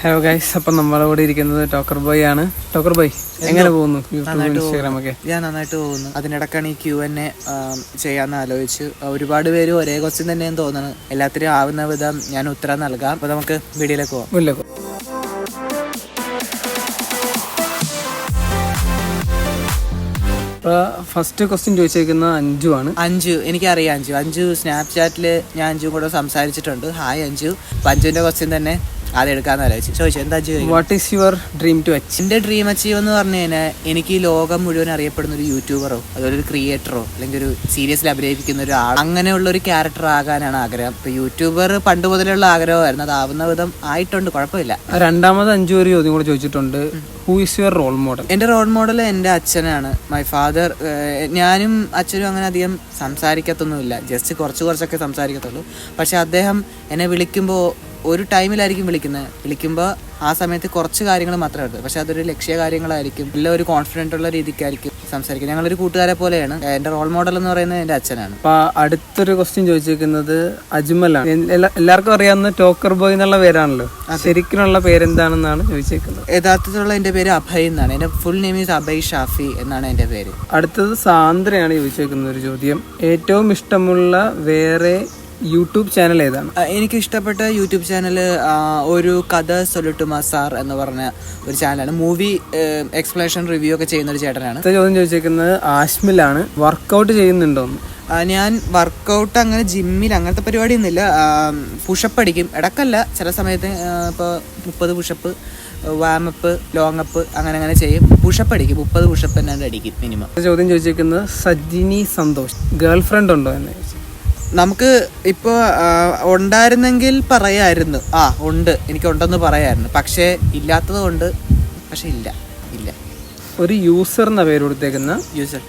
Hello guys അപ്പം നമ്മളെ കൂടെ ഇരിക്കുന്നത് ടോക്കർ ബോയ് ആണ്. ടോക്കർ ബോയ് എങ്ങനെ പോകുന്നു ഇൻസ്റ്റാഗ്രാം ഒക്കെ? ഞാൻ നന്നായിട്ട് പോകുന്നു. അതിനിടക്കാണ് ഈ ക്യൂ എന്നെ ചെയ്യാന്ന് ആലോചിച്ചു. ഒരുപാട് പേര് ഒരേ ക്വസ്റ്റ്യൻ തന്നെയെന്ന് തോന്നുന്നു. എല്ലാത്തിനും ആവുന്ന വിധം ഞാൻ ഉത്തരം നൽകാം. അപ്പൊ നമുക്ക് വീഡിയോയിലേക്ക് പോവാം. ഇല്ല ഫസ്റ്റ് ക്വസ്റ്റ്യൻ ചോദിച്ചേക്കുന്ന അഞ്ചു ആണ്. അഞ്ചു എനിക്കറിയാം അഞ്ചു അഞ്ചു സ്നാപ്ചാറ്റിൽ ഞാൻ അഞ്ചും കൂടെ സംസാരിച്ചിട്ടുണ്ട്. ഹായ് അഞ്ചു അപ്പൊ അഞ്ചുവിന്റെ ക്വസ്റ്റ്യൻ തന്നെ ആദ്യം എടുക്കാന്ന് ആലോചിച്ചു. ചോദിച്ചു എന്താ what is your dream to achieve എന്റെ ഡ്രീം അച്ചീവ് എന്ന് പറഞ്ഞു കഴിഞ്ഞാൽ എനിക്ക് ഈ ലോകം മുഴുവൻ അറിയപ്പെടുന്ന ഒരു യൂട്യൂബറോ അതുപോലെ ഒരു ക്രിയേറ്ററോ അല്ലെങ്കിൽ ഒരു സീരിയസിൽ അഭിനയിപ്പിക്കുന്ന ഒരു ആൾ അങ്ങനെയുള്ള ഒരു ക്യാരക്ടർ ആകാനാണ് ആഗ്രഹം. ഇപ്പൊ യൂട്യൂബർ പണ്ട് മുതലുള്ള ആഗ്രഹമായിരുന്നു. അതാവുന്ന വിധം ആയിട്ടുണ്ട് കുഴപ്പമില്ല. രണ്ടാമത് അഞ്ചു ഒരു ചോദ്യം കൂടെ ചോദിച്ചിട്ടുണ്ട്. Who is your role model എന്റെ റോൾ മോഡൽ എന്റെ അച്ഛനാണ്. മൈ ഫാദർ ഞാനും അച്ഛനും അങ്ങനെ അധികം സംസാരിക്കത്തൊന്നുമില്ല. ജസ്റ്റ് കുറച്ച് കുറച്ചൊക്കെ സംസാരിക്കത്തുള്ളൂ. പക്ഷെ അദ്ദേഹം എന്നെ വിളിക്കുമ്പോൾ ഒരു ടൈമിലായിരിക്കും വിളിക്കുന്നത്. വിളിക്കുമ്പോൾ ആ സമയത്ത് കുറച്ച് കാര്യങ്ങൾ മാത്രമേ ഉള്ളൂ. പക്ഷെ അതൊരു ലക്ഷ്യ കാര്യങ്ങളായിരിക്കും. എല്ലാം ഒരു കോൺഫിഡന്റ് ഉള്ള രീതിക്കായിരിക്കും സംസാരിക്കുന്നത്. ഞങ്ങളൊരു കൂട്ടുകാരെ പോലെയാണ്. എന്റെ റോൾ മോഡൽ എന്ന് പറയുന്നത് എന്റെ അച്ഛനാണ്. അപ്പോൾ അടുത്തൊരു ക്വസ്റ്റ്യൻ ചോദിച്ചിരിക്കുന്നത് അജ്മലാണ്. എല്ലാ- എല്ലാവർക്കും അറിയാവുന്ന ടോക്കർ ബോയ് എന്നുള്ള പേരാണല്ലോ. ശരിക്കുള്ള പേരെന്താണെന്നാണ് ചോദിച്ചേക്കുന്നത്? യഥാർത്ഥത്തിലുള്ള എന്റെ പേര് അഭയ് എന്നാണ്. എന്റെ full name is Abhay Shafi എന്നാണ് എന്റെ പേര്. അടുത്തത് സാന്ദ്രയാണ് ചോദിച്ചേക്കുന്ന ഒരു ചോദ്യം. ഏറ്റവും ഇഷ്ടമുള്ള വേറെ യൂട്യൂബ് ചാനൽ ഏതാണ്? എനിക്ക് ഇഷ്ടപ്പെട്ട യൂട്യൂബ് ചാനൽ ഒരു കഥ സൊലുട്ടുമ സാർ എന്ന് പറഞ്ഞ ഒരു ചാനലാണ്. മൂവി എക്സ്പ്ലനേഷൻ റിവ്യൂ ഒക്കെ ചെയ്യുന്ന ഒരു ചേട്ടനാണ്. ചോദ്യം ചോദിച്ചേക്കുന്നത് ആശ്മിലാണ്. വർക്കൗട്ട് ചെയ്യുന്നുണ്ടോന്ന് ആ, ഞാൻ വർക്കൗട്ട് അങ്ങനെ ജിമ്മിൽ അങ്ങനത്തെ പരിപാടിയൊന്നുമില്ല. പുഷപ്പ് അടിക്കും. ഇടക്കല്ല ചില സമയത്ത് ഇപ്പോൾ മുപ്പത് പുഷപ്പ് വാമപ്പ് ലോങ് അപ്പ് അങ്ങനെ അങ്ങനെ ചെയ്യും. പുഷപ്പ് അടിക്കും. മുപ്പത് പുഷപ്പ് തന്നെ അടിക്കും മിനിമം. ചോദ്യം ചോദിച്ചേക്കുന്നത് സജിനി സന്തോഷ്. ഗേൾ ഫ്രണ്ട് ഉണ്ടോ എന്ന് ചോദിച്ചു. നമുക്ക് ഇപ്പോൾ ഉണ്ടായിരുന്നെങ്കിൽ പറയായിരുന്നു. ആ ഉണ്ട്. എനിക്കുണ്ടെന്ന് പറയായിരുന്നു. പക്ഷേ ഇല്ലാത്തത് കൊണ്ട് പക്ഷേ ഇല്ല ഇല്ല. ഒരു യൂസർ എന്ന പേര് കൊടുത്തേക്കുന്ന user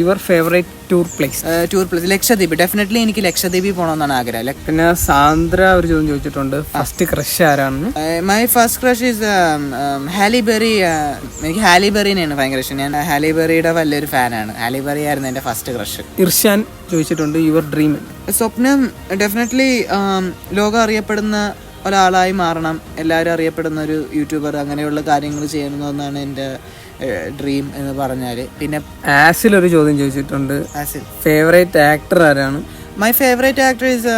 your favourite tour place tour place Lakshadweep. Definitely എനിക്ക് ലക്ഷദ്വീപിൽ പോകണമെന്നാണ് ആഗ്രഹം പിന്നെ സാന്ദ്ര ഒരു ചോദ്യം ചോദിച്ചിട്ടുണ്ട്. ഫസ്റ്റ് ക്രഷ് ആരാണ് my first crush is Halle Berry എനിക്ക് ഹാലിബെറിനെയാണ് ഭയങ്കര ഇഷ്ടം. ഞാൻ ഹാലിബെറിയുടെ വലിയൊരു ഫാനാണ്. ഹാലിബെറി ആയിരുന്നു എന്റെ ഫസ്റ്റ് ക്രഷ് ഇർഷാൻ ചോദിച്ചിട്ടുണ്ട് യുവർ ഡ്രീം സ്വപ്നം ഡെഫിനറ്റ്ലി ലോകം അറിയപ്പെടുന്ന ഒരാളായി മാറണം. എല്ലാവരും അറിയപ്പെടുന്ന ഒരു യൂട്യൂബർ അങ്ങനെയുള്ള കാര്യങ്ങൾ ചെയ്യണമെന്നാണ് എന്റെ ഡ്രീം എന്ന് പറഞ്ഞാൽ പിന്നെ ആസിൽ ഒരു ചോദ്യം ചോദിച്ചിട്ടുണ്ട്. ആസിൽ. ഫേവറേറ്റ് ആക്ടർ ആരാണ്? My favourite actor is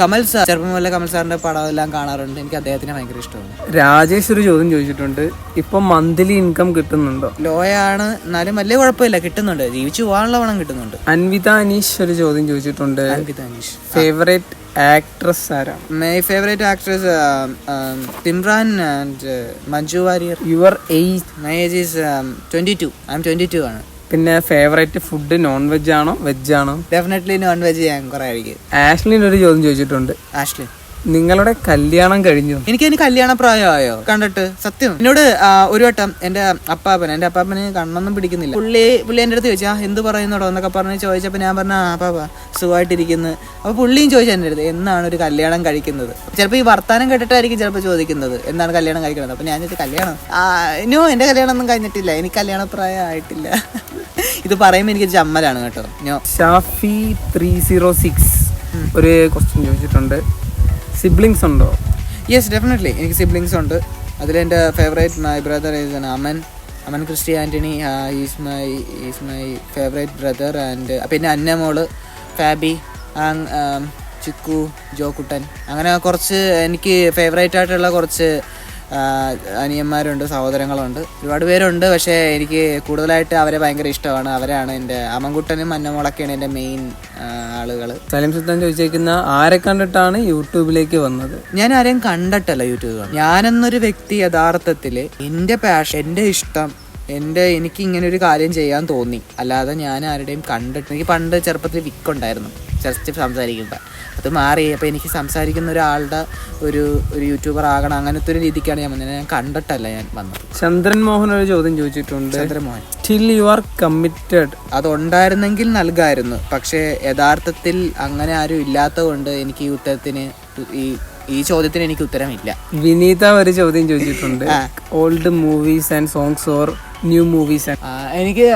Kamal sir ചെറുപ്പം മുതലേ കമൽ സാറിന്റെ പടം എല്ലാം കാണാറുണ്ട്. എനിക്ക് അദ്ദേഹത്തിനെ ഭയങ്കര ഇഷ്ടമാണ്. രാജേഷ് ഒരു ചോദ്യം ചോദിച്ചിട്ടുണ്ട്. ഇപ്പം മന്ത്ലി ഇൻകം കിട്ടുന്നുണ്ടോ? ലോയാണ് എന്നാലും വലിയ കുഴപ്പമില്ല. കിട്ടുന്നുണ്ട്. ജീവിച്ചു പോകാനുള്ള പണം കിട്ടുന്നുണ്ട്. അൻവിത അനീഷ് ഒരു ചോദ്യം ചോദിച്ചിട്ടുണ്ട്. അൻവിത അനീഷ്. ഫേവറേറ്റ് ആക്ട്രസ് ആരാണ്? My favourite actress Simran and Manju Warrier your age my age is twenty two I'm twenty two ആണ്. പിന്നെ ഫേവറേറ്റ് ഫുഡ് നോൺ വെജ് ആണോ വെജ് ആണോ? ഡെഫിനറ്റ്ലി നോൺ വെജ് ഞാൻ കുറെ കഴിക്കും. ആഷ്ലിൻ ഒരു ചോദ്യം ചോദിച്ചിട്ടുണ്ട്. ആഷ്ലി. നിങ്ങളുടെ കല്യാണം കഴിഞ്ഞു. എനിക്ക് അതിന് കല്യാണ പ്രായമായോ കണ്ടിട്ട്? സത്യം. എന്നോട് ആ, ഒരു വട്ടം എന്റെ അപ്പാപ്പൻ എന്റെ അപ്പാപ്പന് കണ്ണൊന്നും പിടിക്കുന്നില്ല. പുള്ളി പുള്ളി എന്റെ അടുത്ത് ചോദിച്ചാ എന്ത് പറയുന്നോടോ? എന്നൊക്കെ പറഞ്ഞ് ചോദിച്ചപ്പോ ഞാൻ പറഞ്ഞ ആ പാപ്പ സുഖമായിട്ടിരിക്കുന്നു. അപ്പൊ പുള്ളിയും ചോദിച്ചു എന്റെ അടുത്ത് എന്നാണ് ഒരു കല്യാണം കഴിക്കുന്നത്? ചിലപ്പോ ഈ വർത്താനം കേട്ടിട്ടായിരിക്കും ചിലപ്പോ ചോദിക്കുന്നത് എന്നാണ് കല്യാണം കഴിക്കുന്നത്? അപ്പൊ ഞാൻ ചോദിച്ചു കല്യാണം? ആ നോ എന്റെ കല്യാണം ഒന്നും കഴിഞ്ഞിട്ടില്ല. എനിക്ക് കല്യാണ പ്രായമായിട്ടില്ല ഇത് പറയുമ്പോൾ എനിക്ക് ചമ്മലാണ് കേട്ടോ. No. Shafi three zero six. ഒരു ക്വസ്റ്റ്യൻ ചോദിച്ചിട്ടുണ്ട്. സിബ്ലിങ്സ് ഉണ്ടോ? യെസ് ഡെഫിനറ്റ്ലി എനിക്ക് സിബ്ലിങ്സ് ഉണ്ട്. അതിലെന്റെ favourite my brother is Aman Aman Christy Antony is my is my favourite brother and പിന്നെ അന്നമോൾ ഫാബി ചിക്കു ജോക്കുട്ടൻ അങ്ങനെ കുറച്ച് എനിക്ക് ഫേവറേറ്റ് ആയിട്ടുള്ള കുറച്ച് അനിയന്മാരുണ്ട് സഹോദരങ്ങളുണ്ട് ഒരുപാട് പേരുണ്ട്. പക്ഷേ എനിക്ക് കൂടുതലായിട്ട് അവരെ ഭയങ്കര ഇഷ്ടമാണ്. അവരാണ് എന്റെ അമ്മൻകുട്ടനും അന്നമോളൊക്കെയാണ് എന്റെ മെയിൻ ആളുകൾ സലീം സുൽത്താൻ ചോദിച്ചേക്കുന്ന ആരെ കണ്ടിട്ടാണ് യൂട്യൂബിലേക്ക് വന്നത്? ഞാൻ ആരെയും കണ്ടിട്ടല്ല യൂട്യൂബ്. ഞാനെന്നൊരു വ്യക്തി യഥാർത്ഥത്തിൽ എന്റെ പാഷൻ എന്റെ ഇഷ്ടം എന്റെ എനിക്ക് ഇങ്ങനെ ഒരു കാര്യം ചെയ്യാൻ തോന്നി. അല്ലാതെ ഞാൻ ആരുടെയും കണ്ടിട്ട് എനിക്ക് പണ്ട് ചെറുപ്പത്തിൽ വിക്കുണ്ടായിരുന്നു. ജസ്റ്റ് സംസാരിക്കുമ്പോൾ അത് മാറി. അപ്പോൾ എനിക്ക് സംസാരിക്കുന്ന ഒരാളുടെ ഒരു ഒരു യൂട്യൂബർ ആകണം അങ്ങനത്തെ ഒരു രീതിക്കാണ് ഞാൻ വന്നത്. ഞാൻ കണ്ടിട്ടല്ല ഞാൻ വന്നത്. ചന്ദ്രൻ മോഹൻ ഒരു ചോദ്യം ചോദിച്ചിട്ടുണ്ട്. Chandramohan still you are committed അതുണ്ടായിരുന്നെങ്കിൽ നൽകായിരുന്നു. പക്ഷേ യഥാർത്ഥത്തിൽ അങ്ങനെ ആരും ഇല്ലാത്തത് കൊണ്ട് എനിക്ക് ഈ ഉത്തരത്തിന് ഈ ഈ ചോദ്യത്തിന് എനിക്ക് ഉത്തരമില്ല. വിനീത ഒരു ചോദ്യം ചോദിച്ചിട്ടുണ്ട്. Old movies and songs or new movies എനിക്ക്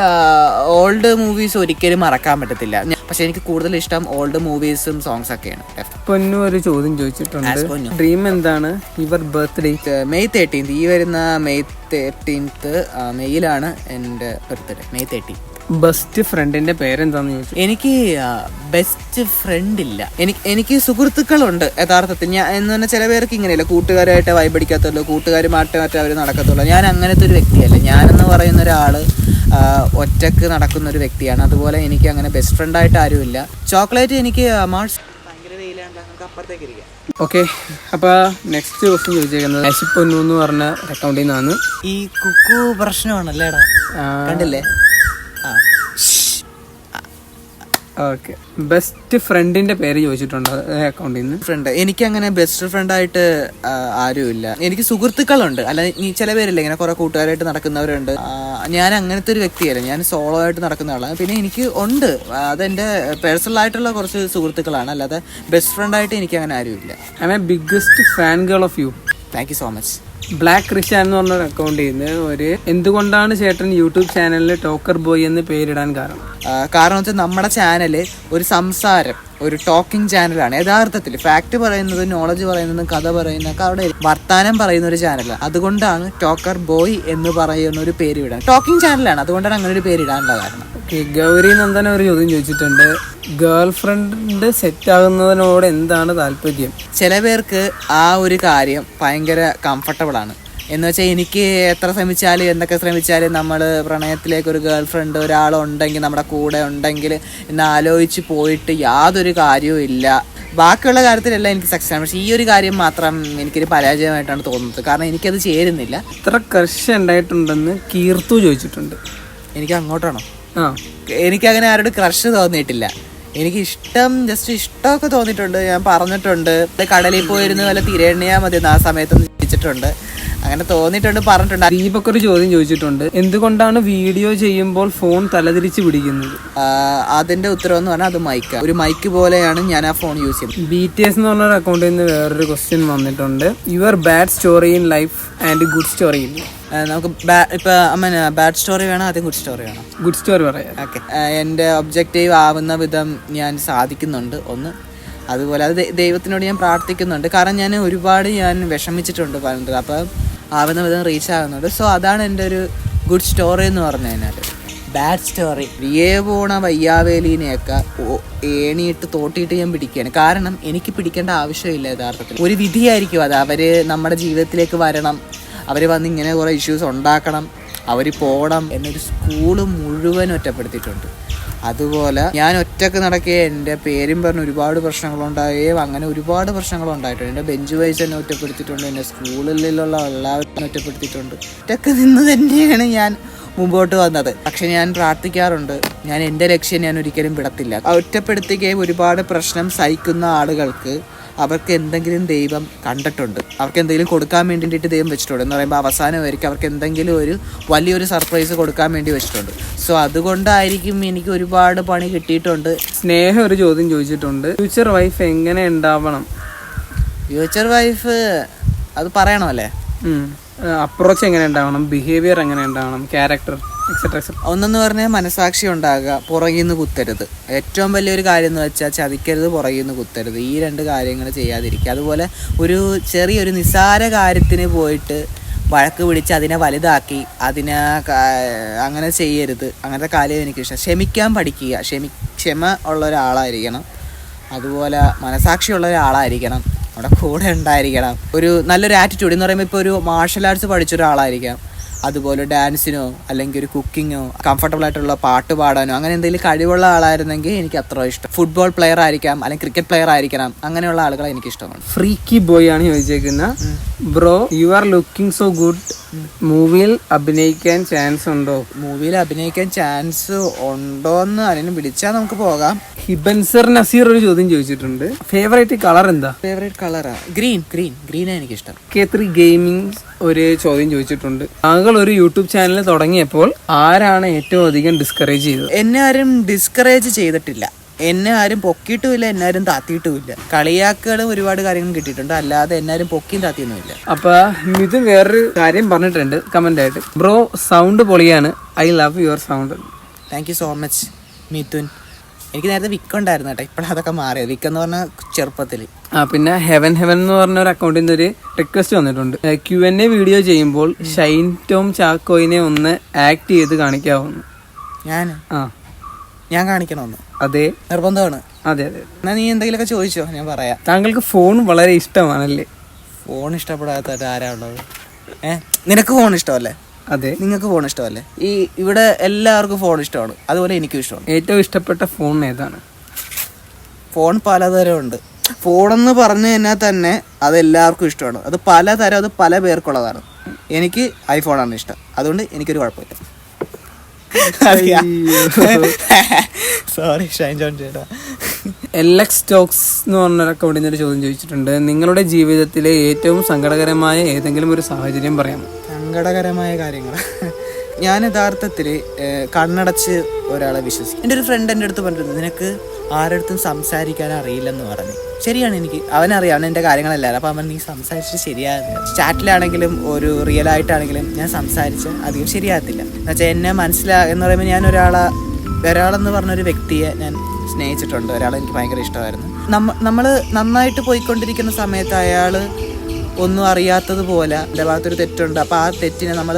ഓൾഡ് മൂവീസ് ഒരിക്കലും മറക്കാൻ പറ്റത്തില്ല. പക്ഷെ എനിക്ക് കൂടുതൽ ഇഷ്ടം ഓൾഡ് മൂവീസും സോങ്സ് ഒക്കെയാണ്. പൊന്നു ഒരു ചോദ്യം ചോദിച്ചിട്ടുണ്ട്. ഡ്രീം എന്താണ്? ഇവർ ബർത്ത്ഡേ മെയ് തേർട്ടീൻ ഈ വരുന്ന മെയ് തേർട്ടീൻത്ത് മെയ്യിലാണ് എന്റെ ബർത്ത്ഡേ മെയ് തേർട്ടീൻ ബെസ്റ്റ് ഫ്രണ്ടിന്റെ പേരെന്താന്ന് ചോദിച്ചു? എനിക്ക് ബെസ്റ്റ് ഫ്രണ്ട് ഇല്ല. എനിക്ക് എനിക്ക് സുഹൃത്തുക്കളുണ്ട് യഥാർത്ഥത്തിൽ. ഞാൻ എന്ന് പറഞ്ഞാൽ ചില പേർക്ക് ഇങ്ങനെയല്ല. കൂട്ടുകാരായിട്ട് വൈബടിക്കാത്തുള്ളൂ കൂട്ടുകാരുമായിട്ട് മറ്റേ അവർ നടക്കത്തുള്ളൂ. ഞാൻ അങ്ങനത്തെ ഒരു വ്യക്തിയല്ല. ഞാനെന്ന് പറയുന്ന ഒരാൾ ഒറ്റയ്ക്ക് നടക്കുന്ന ഒരു വ്യക്തിയാണ്. അതുപോലെ എനിക്ക് അങ്ങനെ ബെസ്റ്റ് ഫ്രണ്ട് ആയിട്ട് ആരുമില്ല. ചോക്ലേറ്റ് എനിക്ക് ഇരിക്കാം. ഓക്കെ അപ്പൊ നെക്സ്റ്റ് ക്വസ്റ്റ്യൻ ചോദിച്ചേക്കുന്നത് അശിപ്പൊന്നു എന്ന് പറഞ്ഞ അക്കൗണ്ടിൽ നിന്നാണ്. ഈ കുക്കു പ്രശ്നമാണല്ലേടാ? കണ്ടില്ലേ? ഓക്കെ. ബെസ്റ്റ് ഫ്രണ്ടിന്റെ പേര് ചോദിച്ചിട്ടുണ്ട്? അക്കൗണ്ടിൽ നിന്ന് ഫ്രണ്ട് എനിക്ക് അങ്ങനെ ബെസ്റ്റ് ഫ്രണ്ട് ആയിട്ട് ആരുമില്ല. എനിക്ക് സുഹൃത്തുക്കളുണ്ട്. അല്ല നീ ചില പേരില്ല ഇങ്ങനെ കുറെ കൂട്ടുകാരായിട്ട് നടക്കുന്നവരുണ്ട്. ഞാൻ അങ്ങനത്തെ ഒരു വ്യക്തിയല്ല. ഞാൻ സോളോ ആയിട്ട് നടക്കുന്ന ആളാണ്. പിന്നെ എനിക്ക് ഉണ്ട്. അതെന്റെ പേഴ്സണൽ ആയിട്ടുള്ള കുറച്ച് സുഹൃത്തുക്കളാണ്. അല്ലാതെ ബെസ്റ്റ് ഫ്രണ്ട് ആയിട്ട് എനിക്ക് അങ്ങനെ ആരുമില്ല. I'm biggest fan girl of you thank you so much black Christian എന്ന് പറഞ്ഞ അക്കൗണ്ട് ചെയ്യുന്നത്. ഒരു എന്തുകൊണ്ടാണ് ചേട്ടൻ യൂട്യൂബ് ചാനലിൽ ടോക്കർ ബോയ് എന്ന് പേരിടാൻ കാരണം? കാരണം വെച്ചാൽ നമ്മുടെ ചാനൽ ഒരു സംസാരം ഒരു ടോക്കിംഗ് ചാനലാണ് യഥാർത്ഥത്തിൽ ഫാക്ട് പറയുന്നത് നോളജ് പറയുന്നതും കഥ പറയുന്നതൊക്കെ അവിടെ വർത്താനം പറയുന്ന ഒരു ചാനലാണ് അതുകൊണ്ടാണ് ടോക്കർ ബോയ് എന്ന് പറയുന്ന ഒരു പേര് ഇടാൻ ടോക്കിംഗ് ചാനലാണ് അതുകൊണ്ടാണ് അങ്ങനെ ഒരു പേര് ഇടാനുള്ള കാരണം ഗൗരി നന്ദന ഒരു ചോദ്യം ചോദിച്ചിട്ടുണ്ട്. ഗേൾ ഫ്രണ്ട് സെറ്റ് ആകുന്നതിനോട് എന്താണ് താല്പര്യം? ചില പേർക്ക് ആ ഒരു കാര്യം ഭയങ്കര കംഫർട്ടബിൾ ആണ്. എന്ന് വെച്ചാൽ എനിക്ക് എത്ര ശ്രമിച്ചാലും എന്തൊക്കെ ശ്രമിച്ചാലും നമ്മൾ പ്രണയത്തിലേക്ക് ഒരു ഗേൾ ഫ്രണ്ട് ഒരാളുണ്ടെങ്കിൽ നമ്മുടെ കൂടെ ഉണ്ടെങ്കിൽ എന്ന് ആലോചിച്ച് പോയിട്ട് യാതൊരു കാര്യവും ഇല്ല. ബാക്കിയുള്ള കാര്യത്തിലെല്ലാം എനിക്ക് സക്സസ് ആണ്. പക്ഷേ ഈ ഒരു കാര്യം മാത്രം എനിക്കൊരു പരാജയമായിട്ടാണ് തോന്നുന്നത്. കാരണം എനിക്കത് ചേരുന്നില്ല. ഇത്ര കർഷ ഉണ്ടായിട്ടുണ്ടെന്ന് കീർത്തു ചോദിച്ചിട്ടുണ്ട്. എനിക്ക് അങ്ങോട്ടാണോ? ആ. എനിക്കങ്ങനെ ആരോട് ക്രഷ് തോന്നിയിട്ടില്ല. എനിക്ക് ഇഷ്ടം ജസ്റ്റ് ഇഷ്ടമൊക്കെ തോന്നിയിട്ടുണ്ട്. ഞാൻ പറഞ്ഞിട്ടുണ്ട്. കടലിൽ പോയിരുന്ന വല്ല തിരയണിയാ മതി ആ സമയത്ത് ചിന്തിച്ചിട്ടുണ്ട്. അങ്ങനെ തോന്നിയിട്ടുണ്ട് പറഞ്ഞിട്ടുണ്ട്. ദീപക് ഒരു ചോദ്യം ചോദിച്ചിട്ടുണ്ട്. എന്തുകൊണ്ടാണ് വീഡിയോ ചെയ്യുമ്പോൾ ഫോൺ തലതിരിച്ച് പിടിക്കുന്നത്? അതിന്റെ ഉത്തരം എന്ന് പറഞ്ഞാൽ അത് മൈക്ക്. ഒരു മൈക്ക് പോലെയാണ് ഞാൻ ആ ഫോൺ യൂസ് ചെയ്യുന്നത്. ബി ടി എസ് എന്ന് പറഞ്ഞ ഒരു അക്കൗണ്ടിൽ നിന്ന് വേറൊരു ക്വസ്റ്റ്യൻ വന്നിട്ടുണ്ട്. Your bad story in life and good story in നമുക്ക് ബാ- ഇപ്പൊ ബാഡ് സ്റ്റോറി വേണം? ആദ്യം ഗുഡ് സ്റ്റോറി വേണം? ഗുഡ് സ്റ്റോറി പറയാം. ഓക്കെ. എന്റെ ഒബ്ജക്റ്റീവ് ആവുന്ന വിധം ഞാൻ സാധിക്കുന്നുണ്ട് ഒന്ന്. അതുപോലെ അത് ദൈവത്തിനോട് ഞാൻ പ്രാർത്ഥിക്കുന്നുണ്ട്. കാരണം ഞാൻ ഒരുപാട് ഞാൻ വിഷമിച്ചിട്ടുണ്ട് പറഞ്ഞത് അപ്പം ആവുന്ന വിധം റീച്ച് ആകുന്നുണ്ട് സോ അതാണ് എന്റെ ഒരു ഗുഡ് സ്റ്റോറി എന്ന് പറഞ്ഞു കഴിഞ്ഞാൽ ബാഡ് സ്റ്റോറി വിയേ പോണ വയ്യാവേലിനെയൊക്കെ ഏണിയിട്ട് തോട്ടിയിട്ട് ഞാൻ പിടിക്കുകയാണ്. കാരണം എനിക്ക് പിടിക്കേണ്ട ആവശ്യമില്ല യഥാർത്ഥത്തിൽ. ഒരു വിധിയായിരിക്കും അത്. അവർ നമ്മുടെ ജീവിതത്തിലേക്ക് വരണം. അവർ വന്ന് ഇങ്ങനെ കുറേ ഇഷ്യൂസ് ഉണ്ടാക്കണം. അവർ പോകണം എന്നൊരു സ്കൂൾ മുഴുവൻ ഒറ്റപ്പെടുത്തിയിട്ടുണ്ട്. അതുപോലെ ഞാൻ ഒറ്റയ്ക്ക് നടക്കുക എന്റെ പേരും പറഞ്ഞ് ഒരുപാട് പ്രശ്നങ്ങളുണ്ടാവുകയും അങ്ങനെ ഒരുപാട് പ്രശ്നങ്ങളുണ്ടായിട്ടുണ്ട്. എന്റെ ബെഞ്ച് വൈസ് എന്നെ ഒറ്റപ്പെടുത്തിയിട്ടുണ്ട് എന്റെ സ്കൂളിലുള്ള എല്ലാവരും ഒറ്റപ്പെടുത്തിയിട്ടുണ്ട്. ഒറ്റയ്ക്ക് നിന്ന് തന്നെയാണ് ഞാൻ മുമ്പോട്ട് വന്നത്. പക്ഷെ ഞാൻ പ്രാർത്ഥിക്കാറുണ്ട് ഞാൻ എന്റെ ലക്ഷ്യം ഞാൻ ഒരിക്കലും വിടത്തില്ല. ഒറ്റപ്പെടുത്തുകയും ഒരുപാട് പ്രശ്നം സഹിക്കുന്ന ആളുകൾക്ക് അവർക്ക് എന്തെങ്കിലും ദൈവം കണ്ടിട്ടുണ്ട്. അവർക്ക് എന്തെങ്കിലും കൊടുക്കാൻ വേണ്ടിയിട്ട് ദൈവം വെച്ചിട്ടുണ്ട്. എന്ന് പറയുമ്പോൾ അവസാനമായിരിക്കും അവർക്ക് എന്തെങ്കിലും ഒരു വലിയൊരു സർപ്രൈസ് കൊടുക്കാൻ വേണ്ടി വെച്ചിട്ടുണ്ട്. സോ അതുകൊണ്ടായിരിക്കും എനിക്ക് ഒരുപാട് പണി കിട്ടിയിട്ടുണ്ട്. സ്നേഹം ഒരു ചോദ്യം ചോദിച്ചിട്ടുണ്ട്. ഫ്യൂച്ചർ വൈഫ് എങ്ങനെ ഉണ്ടാവണം? ഫ്യൂച്ചർ വൈഫ് അത് പറയണമല്ലേ അപ്രോച്ച് എങ്ങനെ ഉണ്ടാവണം? ബിഹേവിയർ എങ്ങനെ ഉണ്ടാവണം? ക്യാരക്ടർ എക്സെട്ര ഒന്നെന്ന് പറഞ്ഞാൽ മനസാക്ഷി ഉണ്ടാകുക പുറകിൽ നിന്ന് കുത്തരുത്. ഏറ്റവും വലിയൊരു കാര്യം എന്ന് വെച്ചാൽ ചതിക്കരുത് പുറകിൽ നിന്ന് കുത്തരുത്. ഈ രണ്ട് കാര്യങ്ങൾ ചെയ്യാതിരിക്കുക. അതുപോലെ ഒരു ചെറിയൊരു നിസ്സാര കാര്യത്തിന് പോയിട്ട് വഴക്ക് പിടിച്ച് അതിനെ വലുതാക്കി അതിനെ അങ്ങനെ ചെയ്യരുത്. അങ്ങനത്തെ കാര്യം എനിക്കിഷ്ടം. ക്ഷമിക്കാൻ പഠിക്കുക. ക്ഷമി ക്ഷമ ഉള്ള ഒരാളായിരിക്കണം. അതുപോലെ മനസാക്ഷി ഉള്ള ഒരാളായിരിക്കണം. അവിടെ കൂടെ ഉണ്ടായിരിക്കണം. ഒരു നല്ലൊരു ആറ്റിറ്റ്യൂഡ് എന്ന് പറയുമ്പോൾ ഇപ്പോൾ ഒരു മാർഷൽ ആർട്സ് പഠിച്ച ഒരാളായിരിക്കാം. അതുപോലെ ഡാൻസിനോ അല്ലെങ്കിൽ ഒരു കുക്കിങ്ങോ കംഫർട്ടബിൾ ആയിട്ടുള്ള പാട്ട് പാടാനോ അങ്ങനെ എന്തെങ്കിലും കഴിവുള്ള ആളായിരുന്നെങ്കിൽ എനിക്ക് അത്ര ഇഷ്ടം. ഫുട്ബോൾ പ്ലെയർ ആയിരിക്കാം അല്ലെങ്കിൽ ക്രിക്കറ്റ് പ്ലെയർ ആയിരിക്കണം. അങ്ങനെയുള്ള ആളുകളെ എനിക്ക് ഇഷ്ടമാണ്. ഫ്രീക്കി ബോയ് ആണ് ചോദിച്ചേക്കുന്ന. Bro you are looking so good മൂവിയിൽ അഭിനയിക്കാൻ ചാൻസ് ഉണ്ടോ? മൂവിയിൽ അഭിനയിക്കാൻ ചാൻസ് ഉണ്ടോ എന്ന് അതിന് വിളിച്ചാൽ നമുക്ക് പോകാം. ഹിബൻസർ നസീർ ഒരു ചോദ്യം ചോദിച്ചിട്ടുണ്ട്. ഫേവറേറ്റ് കളർ എന്താ? ഫേവറേറ്റ് കളറാ ഗ്രീൻ ഗ്രീൻ ഗ്രീനാണ് എനിക്കിഷ്ടം. കെ ത്രീ ഗെയിമിംഗ് ഒരു ചോദ്യം ചോദിച്ചിട്ടുണ്ട്. താങ്കൾ ഒരു യൂട്യൂബ് ചാനൽ തുടങ്ങിയപ്പോൾ ആരാണ് ഏറ്റവും അധികം ഡിസ്കറേജ് ചെയ്തത്? എന്നെ ആരും ഡിസ്കറേജ് ചെയ്തിട്ടില്ല. എന്നെ ആരും പൊക്കിയിട്ടുമില്ല എന്നെ ആരും താത്തിയിട്ടുമില്ല. കളിയാക്കുകളും ഒരുപാട് കാര്യങ്ങൾ കിട്ടിയിട്ടുണ്ട്. അല്ലാതെ എന്നെ ആരും പൊക്കിയും താത്തിയൊന്നുമില്ല. അപ്പൊ ഇത് വേറൊരു കാര്യം പറഞ്ഞിട്ടുണ്ട് കമന്റ് ആയിട്ട് ബ്രോ സൗണ്ട് പൊളിയാണ്. I love your sound thank you so much Mithun. എനിക്ക് നേരത്തെ വിക്ക് ഉണ്ടായിരുന്നു കേട്ടോ. ഇപ്പോഴതൊക്കെ അതൊക്കെ മാറിയത്. വിക്ക് എന്ന് പറഞ്ഞാൽ ചെറുപ്പത്തിൽ ആ പിന്നെ ഹെവൻ ഹെവൻ എന്ന് പറഞ്ഞ ഒരു അക്കൗണ്ടിന്റെ ഒരു റിക്വസ്റ്റ് വന്നിട്ടുണ്ട്. ക്യു എൻ എ വീഡിയോ ചെയ്യുമ്പോൾ ഷൈൻ ടോം ചാക്കോയിനെ ഒന്ന് ആക്ട് ചെയ്ത് കാണിക്കാവുന്നു. ഞാൻ ആ. ഞാൻ കാണിക്കണമെന്ന്. അതെ. നിർബന്ധമാണ്. അതെ അതെ. എന്നാ നീ എന്തെങ്കിലുമൊക്കെ ചോദിച്ചോ ഞാൻ പറയാ. താങ്കൾക്ക് ഫോൺ വളരെ ഇഷ്ടമാണല്ലേ? ഫോൺ ഇഷ്ടപ്പെടാത്ത ആരാ ഉള്ളത്? ഏ നിനക്ക് ഫോൺ ഇഷ്ടമല്ലേ? അതെ. നിങ്ങൾക്ക് ഫോൺ ഇഷ്ടമല്ലേ? ഈ ഇവിടെ എല്ലാവർക്കും ഫോൺ ഇഷ്ടമാണ്. അതുപോലെ എനിക്കും ഇഷ്ടമാണ്. ഏറ്റവും ഇഷ്ടപ്പെട്ട ഫോൺ ഏതാണ്? ഫോൺ പലതരം ഉണ്ട്. ഫോണെന്ന് പറഞ്ഞു കഴിഞ്ഞാൽ തന്നെ അത് എല്ലാവർക്കും ഇഷ്ടമാണ്. അത് പല തരം അത് പല പേർക്കുള്ളതാണ്. എനിക്ക് ഐഫോണാണ് ഇഷ്ടം. അതുകൊണ്ട് എനിക്കൊരു കുഴപ്പമില്ല. സോറി ഷൈൻ ജോൺ ചേട്ടാ. എൽ എക്സ് ടോക്സ് എന്ന് പറഞ്ഞ അക്കൗണ്ടിൽ ഒരു ചോദ്യം ചോദിച്ചിട്ടുണ്ട്. നിങ്ങളുടെ ജീവിതത്തിലെ ഏറ്റവും സങ്കടകരമായ ഏതെങ്കിലും ഒരു സാഹചര്യം പറയാം സങ്കടകരമായ കാര്യങ്ങൾ ഞാൻ യഥാർത്ഥത്തിൽ കണ്ണടച്ച് ഒരാളെ വിശ്വസിക്കും. എന്റെ ഒരു ഫ്രണ്ട് എന്റെ അടുത്ത് പറഞ്ഞിരുന്നു നിനക്ക് ആരടുത്തും സംസാരിക്കാൻ അറിയില്ലെന്ന് പറഞ്ഞു. ശരിയാണ് എനിക്ക് അവനറിയാം അവൻ എന്റെ കാര്യങ്ങളെല്ലാം അപ്പം അവൻ നീ സംസാരിച്ചിട്ട് ശരിയാകുന്നില്ല. ചാറ്റിലാണെങ്കിലും ഒരു റിയൽ ആയിട്ടാണെങ്കിലും ഞാൻ സംസാരിച്ച് അധികം ശരിയാകത്തില്ല. എന്നുവെച്ചാൽ എന്നെ മനസ്സിലാ എന്ന് പറയുമ്പോൾ ഞാൻ ഒരാളെ ഒരാളെന്ന് പറഞ്ഞൊരു വ്യക്തിയെ ഞാൻ സ്നേഹിച്ചിട്ടുണ്ട്. ഒരാളെ എനിക്ക് ഭയങ്കര ഇഷ്ടമായിരുന്നു. നമ്മ നമ്മൾ നന്നായിട്ട് പോയിക്കൊണ്ടിരിക്കുന്ന സമയത്ത് അയാൾ ഒന്നും അറിയാത്തതുപോലെ എന്റെ ഭാഗത്തൊരു തെറ്റുണ്ട്. അപ്പോൾ ആ തെറ്റിനെ നമ്മൾ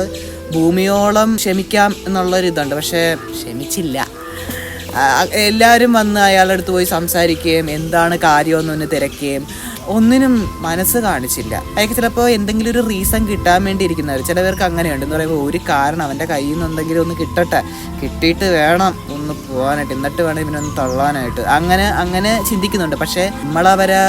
ഭൂമിയോളം ക്ഷമിക്കാം എന്നുള്ളൊരു ഇതുണ്ട് പക്ഷേ ക്ഷമിച്ചില്ല. എല്ലാവരും വന്ന് അയാളുടെ അടുത്ത് പോയി സംസാരിക്കുകയും എന്താണ് കാര്യമെന്നൊന്ന് തിരക്കുകയും ഒന്നിനും മനസ്സ് കാണിച്ചില്ല. അയാൾക്ക് ചിലപ്പോൾ എന്തെങ്കിലും ഒരു റീസൺ കിട്ടാൻ വേണ്ടി ഇരിക്കുന്നവർ ചില പേർക്ക് അങ്ങനെയുണ്ട്. എന്ന് പറയുമ്പോൾ ഒരു കാരണം അവന്റെ കയ്യിൽ നിന്ന് എന്തെങ്കിലും ഒന്ന് കിട്ടട്ടെ. കിട്ടിയിട്ട് വേണം ഒന്ന് പോകാനായിട്ട് എന്നിട്ട് വേണം ഇവനൊന്ന് തള്ളാനായിട്ട്. അങ്ങനെ അങ്ങനെ ചിന്തിക്കുന്നുണ്ട്. പക്ഷേ നമ്മളവരെ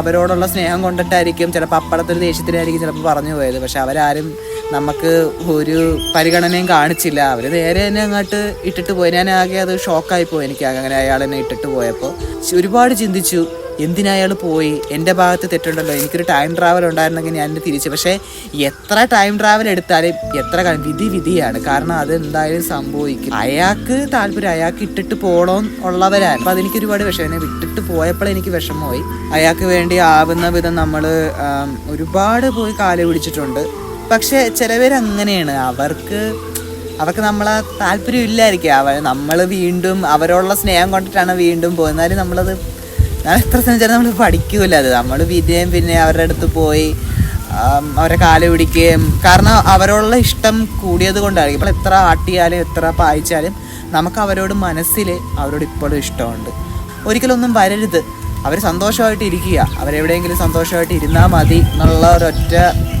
അവരോടുള്ള സ്നേഹം കൊണ്ടിട്ടായിരിക്കും ചിലപ്പോൾ അപ്പടത്തൊരു ദേഷ്യത്തിലായിരിക്കും ചിലപ്പോൾ പറഞ്ഞു പോയത്. പക്ഷെ അവരാരും നമുക്ക് ഒരു പരിഗണനയും കാണിച്ചില്ല. അവർ നേരെ തന്നെ അങ്ങോട്ട് ഇട്ടിട്ട് പോയി. ഞാൻ ആകെ അത് ഷോക്കായി പോയി എനിക്ക് അങ്ങനെ അയാൾ എന്നെ ഇട്ടിട്ട് പോയപ്പോൾ ഒരുപാട് ചിന്തിച്ചു. എന്തിനാ അയാൾ പോയി? എന്റെ ഭാഗത്ത് തെറ്റുണ്ടല്ലോ. എനിക്കൊരു ടൈം ട്രാവൽ ഉണ്ടായിരുന്നെങ്കിൽ ഞാൻ തിരിച്ചു. പക്ഷേ എത്ര ടൈം ട്രാവൽ എടുത്താലും എത്ര വിധി വിധിയാണ്. കാരണം അത് എന്തായാലും സംഭവിക്കും. അയാൾക്ക് താല്പര്യം അയാൾക്ക് ഇട്ടിട്ട് പോകണം ഉള്ളവരാണ്. അപ്പം അതെനിക്ക് ഒരുപാട് വിഷമം. വിട്ടിട്ട് പോയപ്പോൾ എനിക്ക് വിഷമമായി. അയാൾക്ക് വേണ്ടി ആവുന്ന വിധം നമ്മൾ ഒരുപാട് പോയി കാൽ പിടിച്ചിട്ടുണ്ട്. പക്ഷേ ചിലവർ അങ്ങനെയാണ് അവർക്ക് അവർക്ക് നമ്മളെ താല്പര്യം ഇല്ലായിരിക്കും. അവ നമ്മൾ വീണ്ടും അവരോടുള്ള സ്നേഹം കൊണ്ടിട്ടാണ് വീണ്ടും പോകുന്നത്. നമ്മളത് എത്ര ശ്രമിച്ചാലും നമ്മൾ പഠിക്കൂല അത്. നമ്മൾ പിന്നെയും പിന്നെ അവരുടെ അടുത്ത് പോയി അവരെ കാൽ പിടിക്കുകയും കാരണം അവരോടുള്ള ഇഷ്ടം കൂടിയത് കൊണ്ടായിരിക്കും. ഇപ്പോൾ എത്ര ആട്ടിയാലും എത്ര പായിച്ചാലും നമുക്ക് അവരോട് മനസ്സിൽ അവരോട് ഇപ്പോഴും ഇഷ്ടമുണ്ട്. ഒരിക്കലൊന്നും വരരുത്. അവർ സന്തോഷമായിട്ട് ഇരിക്കുക. അവരെവിടെയെങ്കിലും സന്തോഷമായിട്ട് ഇരുന്നാൽ മതി എന്നുള്ള ഒരൊറ്റ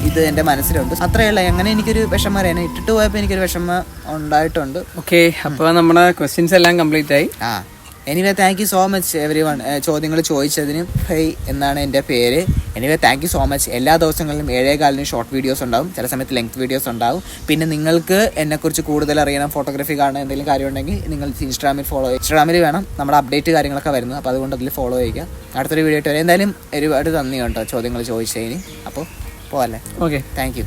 ഇത് എന്റെ മനസ്സിലുണ്ട്. അത്രയല്ല എങ്ങനെ എനിക്കൊരു വിഷമം അറിയാൻ ഇട്ടിട്ട് പോയപ്പോൾ എനിക്കൊരു വിഷമം ഉണ്ടായിട്ടുണ്ട്. ഓക്കെ അപ്പോൾ നമ്മുടെ ക്വസ്റ്റ്യൻസ് എല്ലാം കംപ്ലീറ്റ് ആയി. ആ. Anyway thank you so much everyone ചോദ്യങ്ങൾ ചോദിച്ചതിന് ഹൈ എന്നാണ് എന്റെ പേര്. Anyway thank you so much എല്ലാ ദിവസങ്ങളിലും ഏഴേ കാലിന് ഷോർട്ട് വീഡിയോസ് ഉണ്ടാവും. ചില സമയത്ത് ലെങ്ത് വീഡിയോസ് ഉണ്ടാവും. പിന്നെ നിങ്ങൾക്ക് എന്നെക്കുറിച്ച് കൂടുതൽ അറിയണം ഫോട്ടോഗ്രാഫി കാണാൻ എന്തെങ്കിലും കാര്യം ഉണ്ടെങ്കിൽ നിങ്ങൾ ഇൻസ്റ്റാഗ്രാമിൽ ഫോളോ ഇൻസ്റ്റാഗ്രാമിൽ വേണം നമ്മുടെ അപ്ഡേറ്റ് കാര്യങ്ങളൊക്കെ വരുന്നത്. അപ്പോൾ അതുകൊണ്ട് അതിൽ ഫോളോ ചെയ്യുക. അടുത്തൊരു വീഡിയോ ആയിട്ട് വരാം. എന്തായാലും ഒരുപാട് നന്ദി കേട്ടോ ചോദ്യങ്ങൾ ചോദിച്ചതിന്. അപ്പോൾ പോവല്ലേ? Okay thank you